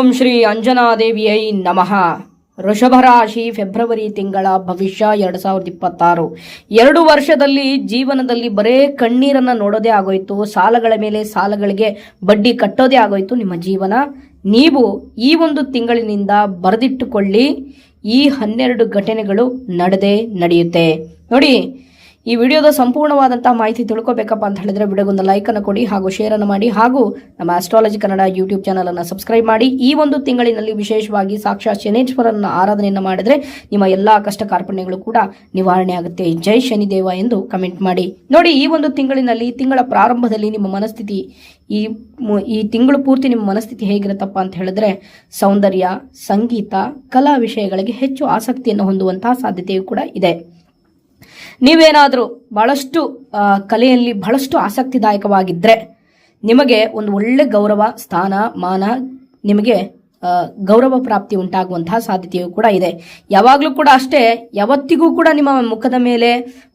ಓಂ ಶ್ರೀ ಅಂಜನಾದೇವಿಯೈ ನಮಃ. ವೃಷಭ ರಾಶಿ ಫೆಬ್ರವರಿ ತಿಂಗಳ ಭವಿಷ್ಯ ಎರಡ್ ಸಾವಿರದ ಇಪ್ಪತ್ತಾರು. ಎರಡು ವರ್ಷದಲ್ಲಿ ಜೀವನದಲ್ಲಿ ಬರೇ ಕಣ್ಣೀರನ್ನ ನೋಡೋದೇ ಆಗೋಯ್ತು. ಸಾಲಗಳ ಮೇಲೆ ಸಾಲಗಳಿಗೆ ಬಡ್ಡಿ ಕಟ್ಟೋದೇ ಆಗೋಯ್ತು ನಿಮ್ಮ ಜೀವನ. ನೀವು ಈ ಒಂದು ತಿಂಗಳಿನಿಂದ ಬರೆದಿಟ್ಟುಕೊಳ್ಳಿ. ಈ ಹನ್ನೆರಡು ಘಟನೆಗಳು ನಡೆದೇ ನಡೆಯುತ್ತೆ. ನೋಡಿ ಈ ವಿಡಿಯೋದ ಸಂಪೂರ್ಣವಾದಂತಹ ಮಾಹಿತಿ ತಿಳ್ಕೋಬೇಕಪ್ಪ ಅಂತ ಹೇಳಿದ್ರೆ ವಿಡಿಯೋಗೊಂದು ಲೈಕ್ ಅನ್ನು ಕೊಡಿ ಹಾಗೂ ಶೇರ್ ಅನ್ನು ಮಾಡಿ ಹಾಗೂ ನಮ್ಮ ಆಸ್ಟ್ರಾಲಜಿ ಕನ್ನಡ ಯೂಟ್ಯೂಬ್ ಚಾನಲ್ ಅನ್ನು ಸಬ್ಸ್ಕ್ರೈಬ್ ಮಾಡಿ. ಈ ಒಂದು ತಿಂಗಳಿನಲ್ಲಿ ವಿಶೇಷವಾಗಿ ಸಾಕ್ಷಾತ್ ಶನೇಶ್ವರನ ಆರಾಧನೆಯನ್ನು ಮಾಡಿದ್ರೆ ನಿಮ್ಮ ಎಲ್ಲಾ ಕಷ್ಟ ಕಾರ್ಪಣ್ಯಗಳು ಕೂಡ ನಿವಾರಣೆ ಆಗುತ್ತೆ. ಜೈ ಶನಿದೇವ ಎಂದು ಕಮೆಂಟ್ ಮಾಡಿ. ನೋಡಿ, ಈ ಒಂದು ತಿಂಗಳಿನಲ್ಲಿ ತಿಂಗಳ ಪ್ರಾರಂಭದಲ್ಲಿ ನಿಮ್ಮ ಮನಸ್ಥಿತಿ ಈ ಈ ತಿಂಗಳು ಪೂರ್ತಿ ನಿಮ್ಮ ಮನಸ್ಥಿತಿ ಹೇಗಿರುತ್ತಪ್ಪ ಅಂತ ಹೇಳಿದ್ರೆ ಸೌಂದರ್ಯ, ಸಂಗೀತ, ಕಲಾ ವಿಷಯಗಳಿಗೆ ಹೆಚ್ಚು ಆಸಕ್ತಿಯನ್ನು ಹೊಂದುವಂತಹ ಸಾಧ್ಯತೆಯೂ ಕೂಡ ಇದೆ. ನೀವೇನಾದರೂ ಬಹಳಷ್ಟು ಕಲೆಯಲ್ಲಿ ಬಹಳಷ್ಟು ಆಸಕ್ತಿದಾಯಕವಾಗಿದ್ದರೆ ನಿಮಗೆ ಒಂದು ಒಳ್ಳೆ ಗೌರವ, ಸ್ಥಾನ, ಮಾನ ನಿಮಗೆ ಗೌರವ ಪ್ರಾಪ್ತಿ ಉಂಟಾಗುವಂತಹ ಸಾಧ್ಯತೆಯು ಕೂಡ ಇದೆ. ಯಾವಾಗಲೂ ಕೂಡ ಅಷ್ಟೇ, ಯಾವತ್ತಿಗೂ ಕೂಡ ನಿಮ್ಮ ಮುಖದ ಮೇಲೆ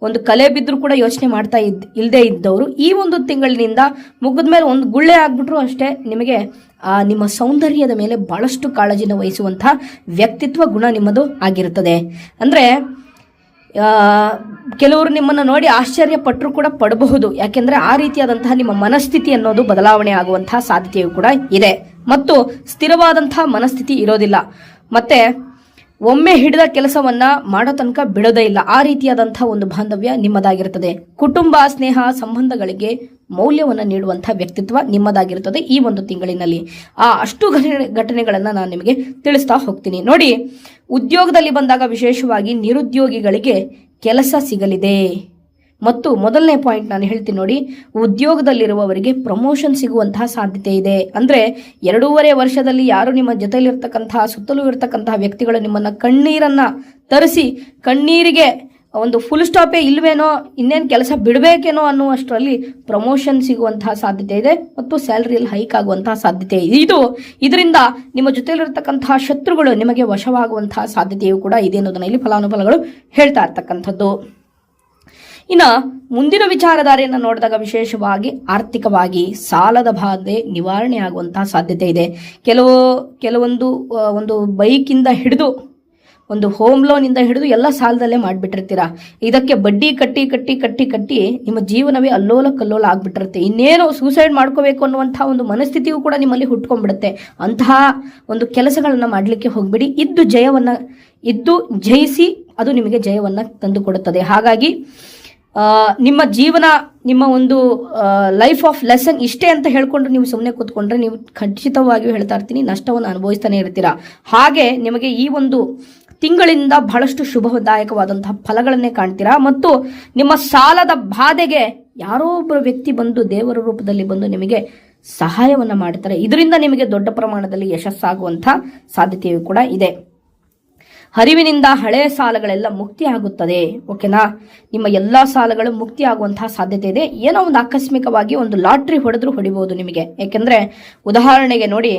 ಒಂದು ಕಲೆ ಬಿದ್ದರೂ ಕೂಡ ಯೋಚನೆ ಮಾಡ್ತಾ ಇದ್ ಇಲ್ಲದೆ ಇದ್ದವರು ಈ ಒಂದು ತಿಂಗಳಿನಿಂದ ಮುಖದ ಮೇಲೆ ಒಂದು ಗುಳ್ಳೆ ಆಗ್ಬಿಟ್ರು ಅಷ್ಟೇ ನಿಮಗೆ ನಿಮ್ಮ ಸೌಂದರ್ಯದ ಮೇಲೆ ಬಹಳಷ್ಟು ಕಾಳಜಿನ ವಹಿಸುವಂತಹ ವ್ಯಕ್ತಿತ್ವ ಗುಣ ನಿಮ್ಮದು ಆಗಿರುತ್ತದೆ. ಅಂದರೆ ಕೆಲವರು ನಿಮ್ಮನ್ನು ನೋಡಿ ಆಶ್ಚರ್ಯ ಪಟ್ಟರು ಕೂಡ ಪಡಬಹುದು. ಯಾಕೆಂದ್ರೆ ಆ ರೀತಿಯಾದಂತಹ ನಿಮ್ಮ ಮನಸ್ಥಿತಿ ಅನ್ನೋದು ಬದಲಾವಣೆ ಆಗುವಂತಹ ಸಾಧ್ಯತೆಯು ಕೂಡ ಇದೆ. ಮತ್ತು ಸ್ಥಿರವಾದಂತಹ ಮನಸ್ಥಿತಿ ಇರೋದಿಲ್ಲ. ಮತ್ತೆ ಒಮ್ಮೆ ಹಿಡಿದ ಕೆಲಸವನ್ನ ಮಾಡೋ ತನಕ ಬಿಡೋದೇ ಇಲ್ಲ. ಆ ರೀತಿಯಾದಂತಹ ಒಂದು ಬಾಂಧವ್ಯ ನಿಮ್ಮದಾಗಿರುತ್ತದೆ ಕುಟುಂಬ, ಸ್ನೇಹ, ಸಂಬಂಧಗಳಿಗೆ ಮೌಲ್ಯವನ್ನು ನೀಡುವಂಥ ವ್ಯಕ್ತಿತ್ವ ನಿಮ್ಮದಾಗಿರುತ್ತದೆ ಈ ಒಂದು ತಿಂಗಳಿನಲ್ಲಿ. ಆ ಅಷ್ಟು ಘಟನೆ, ಘಟನೆಗಳನ್ನು ನಾನು ನಿಮಗೆ ತಿಳಿಸ್ತಾ ಹೋಗ್ತೀನಿ. ನೋಡಿ, ಉದ್ಯೋಗದಲ್ಲಿ ಬಂದಾಗ ವಿಶೇಷವಾಗಿ ನಿರುದ್ಯೋಗಿಗಳಿಗೆ ಕೆಲಸ ಸಿಗಲಿದೆ. ಮತ್ತು ಮೊದಲನೇ ಪಾಯಿಂಟ್ ನಾನು ಹೇಳ್ತೀನಿ ನೋಡಿ, ಉದ್ಯೋಗದಲ್ಲಿರುವವರಿಗೆ ಪ್ರಮೋಷನ್ ಸಿಗುವಂತಹ ಸಾಧ್ಯತೆ ಇದೆ. ಅಂದ್ರೆ ಎರಡೂವರೆ ವರ್ಷದಲ್ಲಿ ಯಾರು ನಿಮ್ಮ ಜೊತೆಯಲ್ಲಿರ್ತಕ್ಕಂತಹ ಸುತ್ತಲೂ ಇರ್ತಕ್ಕಂತಹ ವ್ಯಕ್ತಿಗಳು ನಿಮ್ಮನ್ನ ಕಣ್ಣೀರನ್ನ ತರಿಸಿ, ಕಣ್ಣೀರಿಗೆ ಒಂದು ಫುಲ್ ಸ್ಟಾಪೇ ಇಲ್ವೇನೋ, ಇನ್ನೇನು ಕೆಲಸ ಬಿಡಬೇಕೇನೋ ಅನ್ನುವಷ್ಟರಲ್ಲಿ ಪ್ರಮೋಷನ್ ಸಿಗುವಂತಹ ಸಾಧ್ಯತೆ ಇದೆ ಮತ್ತು ಸ್ಯಾಲ್ರಿಯಲ್ಲಿ ಹೈಕ್ ಆಗುವಂತಹ ಸಾಧ್ಯತೆ ಇದೆ. ಇದು ಇದರಿಂದ ನಿಮ್ಮ ಜೊತೆಯಲ್ಲಿರತಕ್ಕಂತಹ ಶತ್ರುಗಳು ನಿಮಗೆ ವಶವಾಗುವಂತಹ ಸಾಧ್ಯತೆಯೂ ಕೂಡ ಇದೆ ಅನ್ನೋದನ್ನ ಇಲ್ಲಿ ಫಲಾನುಫಲಗಳು ಹೇಳ್ತಾ ಇರ್ತಕ್ಕಂಥದ್ದು. ಇನ್ನ ಮುಂದಿನ ವಿಚಾರಧಾರೆಯನ್ನು ನೋಡಿದಾಗ ವಿಶೇಷವಾಗಿ ಆರ್ಥಿಕವಾಗಿ ಸಾಲದ ಬಾಧೆ ನಿವಾರಣೆ ಆಗುವಂತಹ ಸಾಧ್ಯತೆ ಇದೆ. ಕೆಲವು, ಕೆಲವೊಂದು ಒಂದು ಬೈಕಿಂದ ಹಿಡಿದು ಒಂದು ಹೋಮ್ ಲೋನಿಂದ ಹಿಡಿದು ಎಲ್ಲ ಸಾಲದಲ್ಲೇ ಮಾಡಿಬಿಟ್ಟಿರ್ತೀರಾ. ಇದಕ್ಕೆ ಬಡ್ಡಿ ಕಟ್ಟಿ ಕಟ್ಟಿ ಕಟ್ಟಿ ಕಟ್ಟಿ ನಿಮ್ಮ ಜೀವನವೇ ಅಲ್ಲೋಲ ಕಲ್ಲೋಲ ಆಗ್ಬಿಟ್ಟಿರುತ್ತೆ. ಇನ್ನೇನು ಸೂಸೈಡ್ ಮಾಡ್ಕೋಬೇಕು ಅನ್ನುವಂತಹ ಒಂದು ಮನಸ್ಥಿತಿಯೂ ಕೂಡ ನಿಮ್ಮಲ್ಲಿ ಹುಟ್ಕೊಂಡ್ಬಿಡುತ್ತೆ. ಅಂತಹ ಒಂದು ಕೆಲಸಗಳನ್ನು ಮಾಡಲಿಕ್ಕೆ ಹೋಗಬೇಡಿ. ಇದ್ದು ಜಯವನ್ನ, ಇದ್ದು ಜಯಿಸಿ ಅದು ನಿಮಗೆ ಜಯವನ್ನ ತಂದುಕೊಡುತ್ತದೆ. ಹಾಗಾಗಿ ನಿಮ್ಮ ಜೀವನ, ನಿಮ್ಮ ಒಂದು ಲೈಫ್ ಆಫ್ ಲೆಸನ್ ಇಷ್ಟೇ ಅಂತ ಹೇಳ್ಕೊಂಡು ನೀವು ಸುಮ್ಮನೆ ಕೂತ್ಕೊಂಡ್ರೆ ನೀವು ಖಂಡಿತವಾಗಿಯೂ ಹೇಳ್ತಾ ಇರ್ತೀನಿ, ನಷ್ಟವನ್ನು ಅನುಭವಿಸ್ತಾನೆ ಇರ್ತೀರಾ. ಹಾಗೆ ನಿಮಗೆ ಈ ಒಂದು ತಿಂಗಳಿಂದ ಬಹಳಷ್ಟು ಶುಭದಾಯಕವಾದಂತಹ ಫಲಗಳನ್ನೇ ಕಾಣ್ತೀರಾ? ಮತ್ತು ನಿಮ್ಮ ಸಾಲದ ಬಾಧೆಗೆ ಯಾರೋ ಒಬ್ಬರು ವ್ಯಕ್ತಿ ಬಂದು ದೇವರ ರೂಪದಲ್ಲಿ ಬಂದು ನಿಮಗೆ ಸಹಾಯವನ್ನ ಮಾಡ್ತಾರೆ. ಇದರಿಂದ ನಿಮಗೆ ದೊಡ್ಡ ಪ್ರಮಾಣದಲ್ಲಿ ಯಶಸ್ಸಾಗುವಂಥ ಸಾಧ್ಯತೆಯೂ ಕೂಡ ಇದೆ. ಹರಿವಿನಿಂದ ಹಳೆಯ ಸಾಲಗಳೆಲ್ಲ ಮುಕ್ತಿ ಆಗುತ್ತದೆ, ಓಕೆನಾ? ನಿಮ್ಮ ಎಲ್ಲಾ ಸಾಲಗಳು ಮುಕ್ತಿ ಆಗುವಂತಹ ಸಾಧ್ಯತೆ ಇದೆ. ಏನೋ ಒಂದು ಆಕಸ್ಮಿಕವಾಗಿ ಒಂದು ಲಾಟ್ರಿ ಹೊಡೆದ್ರು ಹೊಡಿಬಹುದು ನಿಮಗೆ. ಯಾಕೆಂದ್ರೆ ಉದಾಹರಣೆಗೆ ನೋಡಿ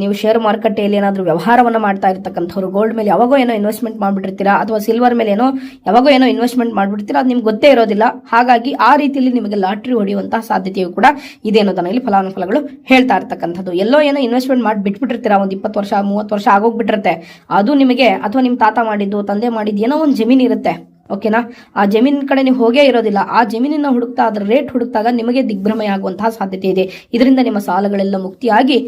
ನೀವು ಶೇರ್ ಮಾರುಕಟ್ಟೆಯಲ್ಲಿ ಏನಾದರೂ ವ್ಯವಹಾರವನ್ನು ಮಾಡ್ತಾ ಇರ್ತಕ್ಕಂಥವ್ರು ಗೋಲ್ಡ್ ಮೇಲೆ ಯಾವಾಗೋ ಏನೋ ಇನ್ವೆಸ್ಟ್ಮೆಂಟ್ ಮಾಡಿಬಿಟ್ಟಿರ್ತೀರಾ, ಅಥವಾ ಸಿಲ್ವರ್ ಮೇಲೆ ಏನೋ, ಯಾವಾಗೋ ಏನೋ ಇನ್ವೆಸ್ಟ್ಮೆಂಟ್ ಮಾಡಿಬಿಡ್ತೀರಾ, ಅದು ನಿಮ್ಗೆ ಗೊತ್ತೇ ಇರೋದಿಲ್ಲ. ಹಾಗಾಗಿ ಆ ರೀತಿಯಲ್ಲಿ ನಿಮಗೆ ಲಾಟ್ರಿ ಹೊಡೆಯುವಂತಹ ಸಾಧ್ಯತೆಯು ಕೂಡ ಇದೆ ಅನ್ನೋದನ್ನ ಇಲ್ಲಿ ಫಲಾನುಫಲಗಳು ಹೇಳ್ತಾ ಇರ್ತಕ್ಕಂಥದ್ದು. ಎಲ್ಲೋ ಏನೋ ಇನ್ವೆಸ್ಟ್ಮೆಂಟ್ ಮಾಡಿ ಬಿಟ್ಬಿಟ್ಟಿರ್ತೀರಾ ಒಂದು ಇಪ್ಪತ್ತು ವರ್ಷ, ಮೂವತ್ತು ವರ್ಷ ಆಗೋಗ್ಬಿಟ್ಟಿರುತ್ತೆ. ಅದು ನಿಮಗೆ ಅಥವಾ ನಿಮ್ಮ ತಾತ ಮಾಡಿದ್ದು, ತಂದೆ ಮಾಡಿದ್ದು ಏನೋ ಒಂದು ಜಮೀನು ಇರುತ್ತೆ, ಓಕೆನಾ? ಆ ಜಮೀನಿನ ಕಡೆ ನೀವು ಹೋಗೇ ಇರೋದಿಲ್ಲ. ಆ ಜಮೀನಿನ ಹುಡುಕ್ತಾ, ಅದರ ರೇಟ್ ಹುಡುಕ್ತಾಗ ನಿಮಗೆ ದಿಗ್ಭ್ರಮೆ ಆಗುವಂತಹ ಸಾಧ್ಯತೆ ಇದೆ. ಇದರಿಂದ ನಿಮ್ಮ ಸಾಲಗಳೆಲ್ಲ ಮುಕ್ತಿಯಾಗಿ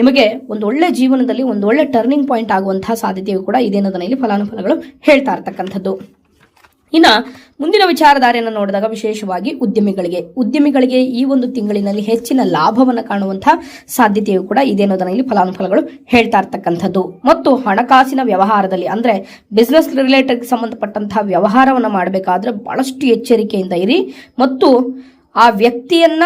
ನಿಮಗೆ ಒಂದು ಒಳ್ಳೆ ಜೀವನದಲ್ಲಿ ಒಂದು ಒಳ್ಳೆ ಟರ್ನಿಂಗ್ ಪಾಯಿಂಟ್ ಆಗುವಂತಹ ಸಾಧ್ಯತೆಯು ಕೂಡ ಇದೆ ಅನ್ನೋದನ್ನ ಇಲ್ಲಿ ಫಲಾನುಫಲಗಳು ಹೇಳ್ತಾ ಇರ್ತಕ್ಕಂಥದ್ದು. ಇನ್ನ ಮುಂದಿನ ವಿಚಾರಧಾರೆಯನ್ನು ನೋಡಿದಾಗ ವಿಶೇಷವಾಗಿ ಉದ್ಯಮಿಗಳಿಗೆ. ಉದ್ಯಮಿಗಳಿಗೆ ಈ ಒಂದು ತಿಂಗಳಿನಲ್ಲಿ ಹೆಚ್ಚಿನ ಲಾಭವನ್ನು ಕಾಣುವಂತಹ ಸಾಧ್ಯತೆಯು ಕೂಡ ಇದೆ ಅನ್ನೋದನ್ನ ಇಲ್ಲಿ ಫಲಾನುಫಲಗಳು ಹೇಳ್ತಾ ಇರ್ತಕ್ಕಂಥದ್ದು. ಮತ್ತು ಹಣಕಾಸಿನ ವ್ಯವಹಾರದಲ್ಲಿ ಅಂದ್ರೆ ಬಿಸ್ನೆಸ್ ರಿಲೇಟೆಡ್ ಸಂಬಂಧಪಟ್ಟಂತಹ ವ್ಯವಹಾರವನ್ನು ಮಾಡಬೇಕಾದ್ರೆ ಬಹಳಷ್ಟು ಎಚ್ಚರಿಕೆಯಿಂದ ಇರಿ. ಮತ್ತು ಆ ವ್ಯಕ್ತಿಯನ್ನ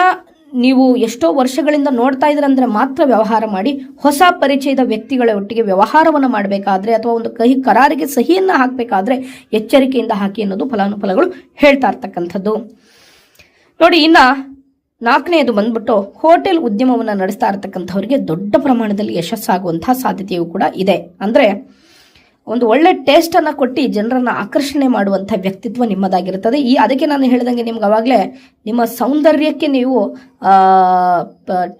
ನೀವು ಎಷ್ಟೋ ವರ್ಷಗಳಿಂದ ನೋಡ್ತಾ ಇದ್ರಂದ್ರೆ ಮಾತ್ರ ವ್ಯವಹಾರ ಮಾಡಿ ಹೊಸ ಪರಿಚಯದ ವ್ಯಕ್ತಿಗಳ ಒಟ್ಟಿಗೆ ವ್ಯವಹಾರವನ್ನು ಮಾಡಬೇಕಾದ್ರೆ ಅಥವಾ ಒಂದು ಕಹಿ ಕರಾರಿಗೆ ಸಹಿಯನ್ನ ಹಾಕಬೇಕಾದ್ರೆ ಎಚ್ಚರಿಕೆಯಿಂದ ಹಾಕಿ ಅನ್ನೋದು ಫಲಾನುಫಲಗಳು ಹೇಳ್ತಾ ಇರ್ತಕ್ಕಂಥದ್ದು. ನೋಡಿ, ಇನ್ನ ನಾಲ್ಕನೆಯದು ಬಂದ್ಬಿಟ್ಟು ಹೋಟೆಲ್ ಉದ್ಯಮವನ್ನು ನಡೆಸ್ತಾ ಇರತಕ್ಕಂಥವ್ರಿಗೆ ದೊಡ್ಡ ಪ್ರಮಾಣದಲ್ಲಿ ಯಶಸ್ಸಾಗುವಂತಹ ಸಾಧ್ಯತೆಯೂ ಕೂಡ ಇದೆ. ಅಂದ್ರೆ ಒಂದು ಒಳ್ಳೆ ಟೇಸ್ಟನ್ನು ಕೊಟ್ಟು ಜನರನ್ನು ಆಕರ್ಷಣೆ ಮಾಡುವಂಥ ವ್ಯಕ್ತಿತ್ವ ನಿಮ್ಮದಾಗಿರುತ್ತದೆ. ಈ ಅದಕ್ಕೆ ನಾನು ಹೇಳಿದಂಗೆ ನಿಮ್ಗೆ ಅವಾಗಲೇ ನಿಮ್ಮ ಸೌಂದರ್ಯಕ್ಕೆ ನೀವು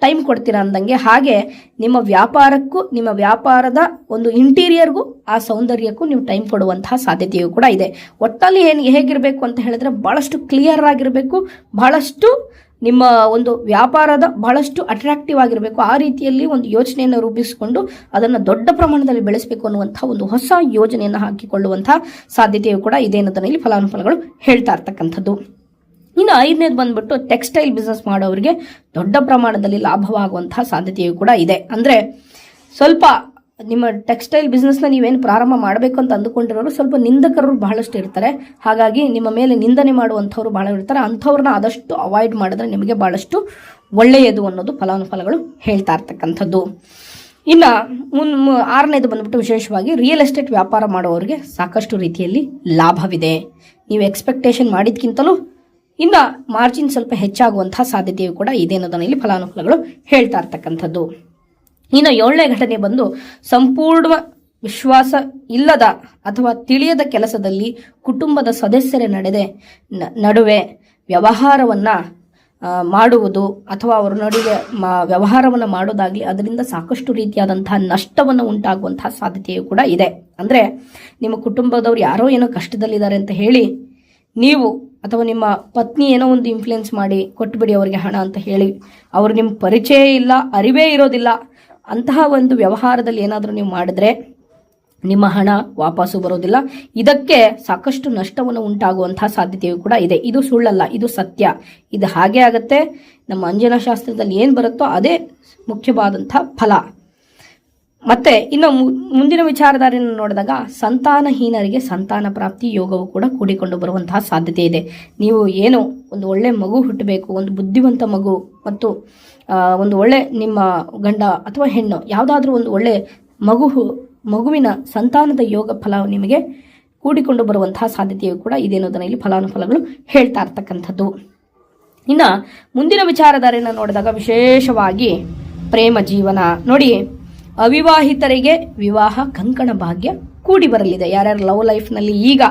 ಟೈಮ್ ಕೊಡ್ತೀರಾ ಅಂದಂಗೆ ಹಾಗೆ ನಿಮ್ಮ ವ್ಯಾಪಾರಕ್ಕೂ, ನಿಮ್ಮ ವ್ಯಾಪಾರದ ಒಂದು ಇಂಟೀರಿಯರ್ಗೂ ಆ ಸೌಂದರ್ಯಕ್ಕೂ ನೀವು ಟೈಮ್ ಕೊಡುವಂತಹ ಸಾಧ್ಯತೆಯೂ ಕೂಡ ಇದೆ. ಒಟ್ಟಲ್ಲಿ ಏನು ಹೇಗಿರಬೇಕು ಅಂತ ಹೇಳಿದ್ರೆ ಭಾಳಷ್ಟು ಕ್ಲಿಯರ್ ಆಗಿರಬೇಕು, ಬಹಳಷ್ಟು ನಿಮ್ಮ ಒಂದು ವ್ಯಾಪಾರದ ಬಹಳಷ್ಟು ಅಟ್ರಾಕ್ಟಿವ್ ಆಗಿರಬೇಕು. ಆ ರೀತಿಯಲ್ಲಿ ಒಂದು ಯೋಚನೆಯನ್ನು ರೂಪಿಸಿಕೊಂಡು ಅದನ್ನು ದೊಡ್ಡ ಪ್ರಮಾಣದಲ್ಲಿ ಬೆಳೆಸಬೇಕು ಅನ್ನುವಂಥ ಒಂದು ಹೊಸ ಯೋಜನೆಯನ್ನು ಹಾಕಿಕೊಳ್ಳುವಂಥ ಸಾಧ್ಯತೆಯು ಕೂಡ ಇದೆ ಅನ್ನೋದನ್ನು ಇಲ್ಲಿ ಫಲಾನುಫಲಗಳು ಹೇಳ್ತಾ ಇರ್ತಕ್ಕಂಥದ್ದು. ಇನ್ನು ಐದನೇದು ಬಂದ್ಬಿಟ್ಟು ಟೆಕ್ಸ್ಟೈಲ್ ಬಿಸ್ನೆಸ್ ಮಾಡೋರಿಗೆ ದೊಡ್ಡ ಪ್ರಮಾಣದಲ್ಲಿ ಲಾಭವಾಗುವಂತಹ ಸಾಧ್ಯತೆಯು ಕೂಡ ಇದೆ. ಅಂದರೆ ಸ್ವಲ್ಪ ನಿಮ್ಮ ಟೆಕ್ಸ್ಟೈಲ್ ಬಿಸ್ನೆಸ್ನ ನೀವೇನು ಪ್ರಾರಂಭ ಮಾಡಬೇಕು ಅಂತ ಅಂದುಕೊಂಡಿರೋರು ಸ್ವಲ್ಪ ನಿಂದಕರು ಬಹಳಷ್ಟು ಇರ್ತಾರೆ. ಹಾಗಾಗಿ ನಿಮ್ಮ ಮೇಲೆ ನಿಂದನೆ ಮಾಡುವಂಥವ್ರು ಬಹಳ ಇರ್ತಾರೆ. ಅಂಥವ್ರನ್ನ ಆದಷ್ಟು ಅವಾಯ್ಡ್ ಮಾಡಿದ್ರೆ ನಿಮಗೆ ಬಹಳಷ್ಟು ಒಳ್ಳೆಯದು ಅನ್ನೋದು ಫಲಾನುಫಲಗಳು ಹೇಳ್ತಾ ಇರ್ತಕ್ಕಂಥದ್ದು. ಇನ್ನು ಮುನ್ ಆರನೇದು ಬಂದ್ಬಿಟ್ಟು ವಿಶೇಷವಾಗಿ ರಿಯಲ್ ಎಸ್ಟೇಟ್ ವ್ಯಾಪಾರ ಮಾಡುವವರಿಗೆ ಸಾಕಷ್ಟು ರೀತಿಯಲ್ಲಿ ಲಾಭವಿದೆ. ನೀವು ಎಕ್ಸ್ಪೆಕ್ಟೇಷನ್ ಮಾಡಿದ್ಕಿಂತಲೂ ಇನ್ನು ಮಾರ್ಜಿನ್ ಸ್ವಲ್ಪ ಹೆಚ್ಚಾಗುವಂತಹ ಸಾಧ್ಯತೆಯು ಕೂಡ ಇದೆ ಅನ್ನೋದನ್ನ ಇಲ್ಲಿ ಫಲಾನುಫಲಗಳು ಹೇಳ್ತಾ ಇರ್ತಕ್ಕಂಥದ್ದು. ಇನ್ನು ಏಳನೇ ಘಟನೆ ಬಂದು ಸಂಪೂರ್ಣ ವಿಶ್ವಾಸ ಇಲ್ಲದ ಅಥವಾ ತಿಳಿಯದ ಕೆಲಸದಲ್ಲಿ ಕುಟುಂಬದ ಸದಸ್ಯರ ನಡೆದೆ ನಡುವೆ ವ್ಯವಹಾರವನ್ನು ಮಾಡುವುದು ಅಥವಾ ಅವರ ನಡುವೆ ವ್ಯವಹಾರವನ್ನು ಮಾಡೋದಾಗಲಿ ಅದರಿಂದ ಸಾಕಷ್ಟು ರೀತಿಯಾದಂತಹ ನಷ್ಟವನ್ನು ಉಂಟಾಗುವಂತಹ ಸಾಧ್ಯತೆಯು ಕೂಡ ಇದೆ. ಅಂದರೆ ನಿಮ್ಮ ಕುಟುಂಬದವ್ರು ಯಾರೋ ಏನೋ ಕಷ್ಟದಲ್ಲಿದ್ದಾರೆ ಅಂತ ಹೇಳಿ ನೀವು ಅಥವಾ ನಿಮ್ಮ ಪತ್ನಿ ಏನೋ ಒಂದು ಇನ್ಫ್ಲುಯೆನ್ಸ್ ಮಾಡಿ ಕೊಟ್ಟುಬಿಡಿ ಅವರಿಗೆ ಹಣ ಅಂತ ಹೇಳಿ, ಅವರು ನಿಮ್ಮ ಪರಿಚಯ ಇಲ್ಲ, ಅರಿವೇ ಇರೋದಿಲ್ಲ ಅಂತಹ ಒಂದು ವ್ಯವಹಾರದಲ್ಲಿ ಏನಾದರೂ ನೀವು ಮಾಡಿದ್ರೆ ನಿಮ್ಮ ಹಣ ವಾಪಸ್ಸು ಬರೋದಿಲ್ಲ. ಇದಕ್ಕೆ ಸಾಕಷ್ಟು ನಷ್ಟವನ್ನು ಉಂಟಾಗುವಂತಹ ಸಾಧ್ಯತೆಯು ಕೂಡ ಇದೆ. ಇದು ಸುಳ್ಳಲ್ಲ, ಇದು ಸತ್ಯ. ಇದು ಹಾಗೆ ಆಗುತ್ತೆ. ನಮ್ಮ ಅಂಜನಶಾಸ್ತ್ರದಲ್ಲಿ ಏನು ಬರುತ್ತೋ ಅದೇ ಮುಖ್ಯವಾದಂಥ ಫಲ. ಮತ್ತೆ ಇನ್ನು ಮುಂದಿನ ವಿಚಾರಧಾರೆಯನ್ನು ನೋಡಿದಾಗ ಸಂತಾನಹೀನರಿಗೆ ಸಂತಾನ ಪ್ರಾಪ್ತಿ ಯೋಗವು ಕೂಡ ಕೂಡಿಕೊಂಡು ಬರುವಂತಹ ಸಾಧ್ಯತೆ ಇದೆ. ನೀವು ಏನು ಒಂದು ಒಳ್ಳೆ ಮಗು ಹುಟ್ಟಬೇಕು, ಒಂದು ಬುದ್ಧಿವಂತ ಮಗು ಮತ್ತು ಒಂದು ಒಳ್ಳೆ ನಿಮ್ಮ ಗಂಡ ಅಥವಾ ಹೆಣ್ಣು, ಯಾವುದಾದ್ರೂ ಒಂದು ಒಳ್ಳೆ ಮಗು, ಮಗುವಿನ ಸಂತಾನದ ಯೋಗ ಫಲ ನಿಮಗೆ ಕೂಡಿಕೊಂಡು ಬರುವಂತಹ ಸಾಧ್ಯತೆಯು ಕೂಡ ಇದೆ ಅನ್ನೋದನ್ನ ಇಲ್ಲಿ ಫಲಾನುಫಲಗಳು ಹೇಳ್ತಾ ಇರ್ತಕ್ಕಂಥದ್ದು. ಇನ್ನು ಮುಂದಿನ ವಿಚಾರಧಾರೆಯನ್ನು ನೋಡಿದಾಗ ವಿಶೇಷವಾಗಿ ಪ್ರೇಮ ಜೀವನ. ನೋಡಿ, ಅವಿವಾಹಿತರಿಗೆ ವಿವಾಹ ಕಂಕಣ ಭಾಗ್ಯ ಕೂಡಿ ಬರಲಿದೆ. ಯಾರ್ಯಾರು ಲವ್ ಲೈಫ್ನಲ್ಲಿ ಈಗ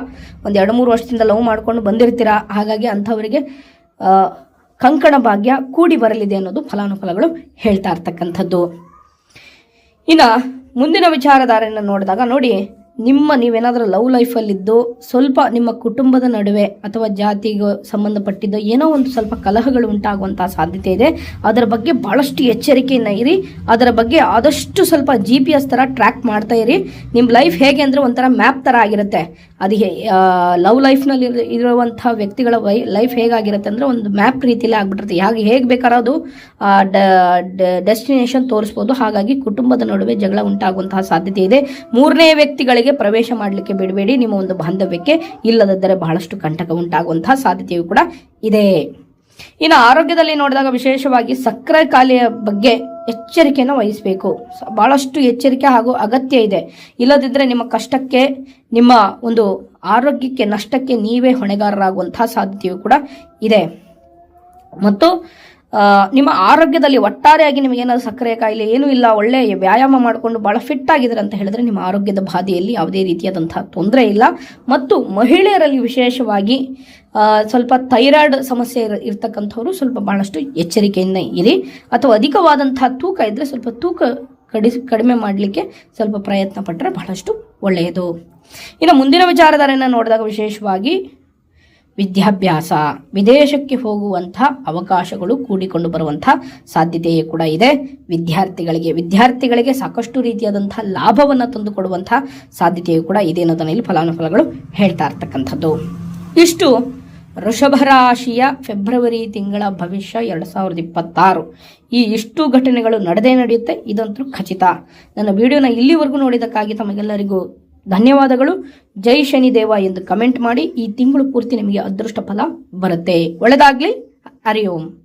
ಒಂದು ಎರಡು ಮೂರು ವರ್ಷದಿಂದ ಲವ್ ಮಾಡ್ಕೊಂಡು ಬಂದಿರ್ತೀರಾ? ಹಾಗಾಗಿ ಅಂಥವರಿಗೆ ಕಂಕಣ ಭಾಗ್ಯ ಕೂಡಿ ಬರಲಿದೆ ಅನ್ನೋದು ಫಲಾನುಫಲಗಳು ಹೇಳ್ತಾ ಇರ್ತಕ್ಕಂಥದ್ದು. ಇನ್ನು ಮುಂದಿನ ವಿಚಾರಧಾರೆಯನ್ನು ನೋಡಿದಾಗ ನೋಡಿ ನಿಮ್ಮ ನೀವೇನಾದರೂ ಲವ್ ಲೈಫಲ್ಲಿದ್ದು ಸ್ವಲ್ಪ ನಿಮ್ಮ ಕುಟುಂಬದ ನಡುವೆ ಅಥವಾ ಜಾತಿಗೆ ಸಂಬಂಧಪಟ್ಟಿದ್ದು ಏನೋ ಒಂದು ಸ್ವಲ್ಪ ಕಲಹಗಳು ಉಂಟಾಗುವಂಥ ಸಾಧ್ಯತೆ ಇದೆ. ಅದರ ಬಗ್ಗೆ ಭಾಳಷ್ಟು ಎಚ್ಚರಿಕೆಯನ್ನು ಇರಿ. ಅದರ ಬಗ್ಗೆ ಆದಷ್ಟು ಸ್ವಲ್ಪ ಜಿ ಪಿ ಎಸ್ ಥರ ಟ್ರ್ಯಾಕ್ ಮಾಡ್ತಾ ಇರಿ. ನಿಮ್ಮ ಲೈಫ್ ಹೇಗೆ ಅಂದರೆ ಒಂಥರ ಮ್ಯಾಪ್ ಥರ ಆಗಿರುತ್ತೆ. ಅದು ಲವ್ ಲೈಫ್ನಲ್ಲಿ ಇರುವಂಥ ವ್ಯಕ್ತಿಗಳ ವೈ ಲೈಫ್ ಹೇಗಾಗಿರುತ್ತೆ ಅಂದರೆ ಒಂದು ಮ್ಯಾಪ್ ರೀತಿಯಲ್ಲಿ ಆಗಿಬಿಟ್ಟಿರುತ್ತೆ. ಹಾಗೆ, ಹೇಗೆ ಬೇಕಾದ್ರೂ ಡೆಸ್ಟಿನೇಷನ್ ತೋರಿಸ್ಬೋದು. ಹಾಗಾಗಿ ಕುಟುಂಬದ ನಡುವೆ ಜಗಳ ಉಂಟಾಗುವಂತಹ ಸಾಧ್ಯತೆ ಇದೆ. ಮೂರನೇ ವ್ಯಕ್ತಿಗಳಿಗೆ ಪ್ರವೇಶ ಮಾಡಲಿಕ್ಕೆ ಬಿಡಬೇಡಿ. ನಿಮ್ಮ ಒಂದು ಬಾಂಧವ್ಯಕ್ಕೆ ಇಲ್ಲದಿದ್ದರೆ ಬಹಳಷ್ಟು ಕಂಟಕ ಉಂಟಾಗುವಂತಹ ಸಾಧ್ಯತೆಯು ಕೂಡ ಇದೆ. ಇನ್ನು ಆರೋಗ್ಯದಲ್ಲಿ ನೋಡಿದಾಗ ವಿಶೇಷವಾಗಿ ಸಕ್ಕರೆ ಕಾಯಿಲೆಯ ಬಗ್ಗೆ ಎಚ್ಚರಿಕೆಯನ್ನು ವಹಿಸಬೇಕು. ಬಹಳಷ್ಟು ಎಚ್ಚರಿಕೆ ಹಾಗೂ ಅಗತ್ಯ ಇದೆ. ಇಲ್ಲದಿದ್ದರೆ ನಿಮ್ಮ ಕಷ್ಟಕ್ಕೆ, ನಿಮ್ಮ ಒಂದು ಆರೋಗ್ಯಕ್ಕೆ, ನಷ್ಟಕ್ಕೆ ನೀವೇ ಹೊಣೆಗಾರರಾಗುವಂತಹ ಸಾಧ್ಯತೆಯು ಕೂಡ ಇದೆ. ಮತ್ತು ನಿಮ್ಮ ಆರೋಗ್ಯದಲ್ಲಿ ಒಟ್ಟಾರೆಯಾಗಿ ನಿಮಗೇನಾದ್ರು ಸಕ್ಕರೆ ಕಾಯಿಲೆ ಏನೂ ಇಲ್ಲ, ಒಳ್ಳೆ ವ್ಯಾಯಾಮ ಮಾಡಿಕೊಂಡು ಭಾಳ ಫಿಟ್ ಆಗಿದ್ದಾರೆ ಅಂತ ಹೇಳಿದ್ರೆ ನಿಮ್ಮ ಆರೋಗ್ಯದ ಬಾಧೆಯಲ್ಲಿ ಯಾವುದೇ ರೀತಿಯಾದಂತಹ ತೊಂದರೆ ಇಲ್ಲ. ಮತ್ತು ಮಹಿಳೆಯರಲ್ಲಿ ವಿಶೇಷವಾಗಿ ಸ್ವಲ್ಪ ಥೈರಾಯ್ಡ್ ಸಮಸ್ಯೆ ಇರ, ಇರ್ತಕ್ಕಂಥವ್ರು ಸ್ವಲ್ಪ ಬಹಳಷ್ಟು ಎಚ್ಚರಿಕೆಯಿಂದ ಇರಿ. ಅಥವಾ ಅಧಿಕವಾದಂತಹ ತೂಕ ಇದ್ದರೆ ಸ್ವಲ್ಪ ತೂಕ ಕಡಿಸ್, ಕಡಿಮೆ ಮಾಡಲಿಕ್ಕೆ ಸ್ವಲ್ಪ ಪ್ರಯತ್ನ ಪಟ್ಟರೆ ಬಹಳಷ್ಟು ಒಳ್ಳೆಯದು. ಇನ್ನು ಮುಂದಿನ ವಿಚಾರಧಾರೆಯನ್ನು ನೋಡಿದಾಗ ವಿಶೇಷವಾಗಿ ವಿದ್ಯಾಭ್ಯಾಸ. ವಿದೇಶಕ್ಕೆ ಹೋಗುವಂಥ ಅವಕಾಶಗಳು ಕೂಡಿಕೊಂಡು ಬರುವಂಥ ಸಾಧ್ಯತೆಯೇ ಕೂಡ ಇದೆ. ವಿದ್ಯಾರ್ಥಿಗಳಿಗೆ ವಿದ್ಯಾರ್ಥಿಗಳಿಗೆ ಸಾಕಷ್ಟು ರೀತಿಯಾದಂಥ ಲಾಭವನ್ನು ತಂದುಕೊಡುವಂಥ ಸಾಧ್ಯತೆಯೂ ಕೂಡ ಇದೆ ಅನ್ನೋದನ್ನ ಇಲ್ಲಿ ಫಲಾನುಫಲಗಳು ಹೇಳ್ತಾ ಇರ್ತಕ್ಕಂಥದ್ದು. ಇಷ್ಟು ರಾಶಿಯ ಫೆಬ್ರವರಿ ತಿಂಗಳ ಭವಿಷ್ಯ ಎರಡು ಸಾವಿರದ ಇಪ್ಪತ್ತಾರು. ಈ ಇಷ್ಟು ಘಟನೆಗಳು ನಡೆದೇ ನಡೆಯುತ್ತೆ, ಇದಂತೂ ಖಚಿತ. ನನ್ನ ವಿಡಿಯೋನ ಇಲ್ಲಿವರೆಗೂ ನೋಡಿದ್ದಕ್ಕಾಗಿ ತಮಗೆಲ್ಲರಿಗೂ ಧನ್ಯವಾದಗಳು. ಜೈ ಶನಿದೇವ ಎಂದು ಕಮೆಂಟ್ ಮಾಡಿ ಈ ತಿಂಗಳು ಪೂರ್ತಿ ನಿಮಗೆ ಅದೃಷ್ಟ ಫಲ ಬರುತ್ತೆ. ಒಳ್ಳೆದಾಗ್ಲಿ. ಹರಿ ಓಂ.